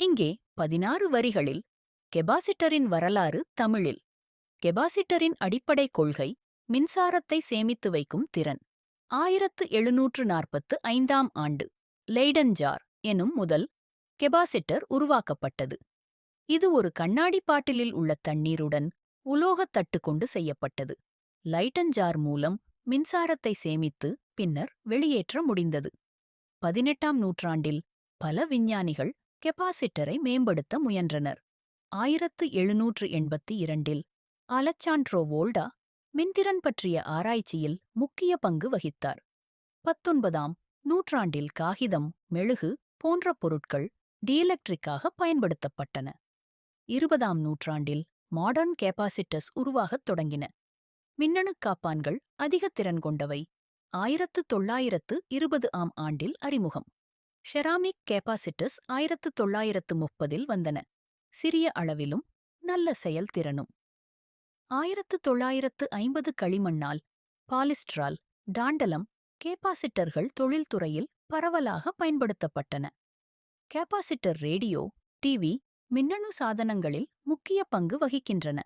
இங்கே பதினாறு வரிகளில் கெபாசிட்டரின் வரலாறு தமிழில். கெபாசிட்டரின் அடிப்படை கொள்கை மின்சாரத்தை சேமித்து வைக்கும் திறன். ஆயிரத்து எழுநூற்று நாற்பத்து ஐந்தாம் ஆண்டு லெய்டன் ஜார் எனும் முதல் கெபாசிட்டர் உருவாக்கப்பட்டது. இது ஒரு கண்ணாடி பாட்டிலில் உள்ள தண்ணீருடன் உலோகத் தட்டு கொண்டு செய்யப்பட்டது. லைட்டன் ஜார் மூலம் மின்சாரத்தை சேமித்து பின்னர் வெளியேற்ற முடிந்தது. பதினெட்டாம் நூற்றாண்டில் பல விஞ்ஞானிகள் கெபாசிட்டரை மேம்படுத்த முயன்றனர். ஆயிரத்து எழுநூற்று எண்பத்தி இரண்டில் அலச்சாண்ட்ரோ வோல்டா மின்திறன் பற்றிய ஆராய்ச்சியில் முக்கிய பங்கு வகித்தார். பத்தொன்பதாம் நூற்றாண்டில் காகிதம் மெழுகு போன்ற பொருட்கள் டீஎலக்ட்ரிக்காக பயன்படுத்தப்பட்டன. இருபதாம் நூற்றாண்டில் மாடர்ன் கெபாசிட்டர்ஸ் உருவாகத் தொடங்கின. மின்னணு காப்பான்கள் அதிக திறன் கொண்டவை. ஆயிரத்து தொள்ளாயிரத்து இருபது ஆம் ஆண்டில் அறிமுகம். ஷெராமிக் கேப்பாசிட்டஸ் ஆயிரத்து தொள்ளாயிரத்து முப்பதில் வந்தன. சிறிய அளவிலும் நல்ல செயல்திறனும் ஆயிரத்து தொள்ளாயிரத்து ஐம்பது களிமண்ணால் பாலிஸ்ட்ரால் டாண்டலம் கேப்பாசிட்டர்கள் தொழில்துறையில் பரவலாக பயன்படுத்தப்பட்டன. கேப்பாசிட்டர் ரேடியோ டிவி மின்னணு சாதனங்களில் முக்கிய பங்கு வகிக்கின்றன.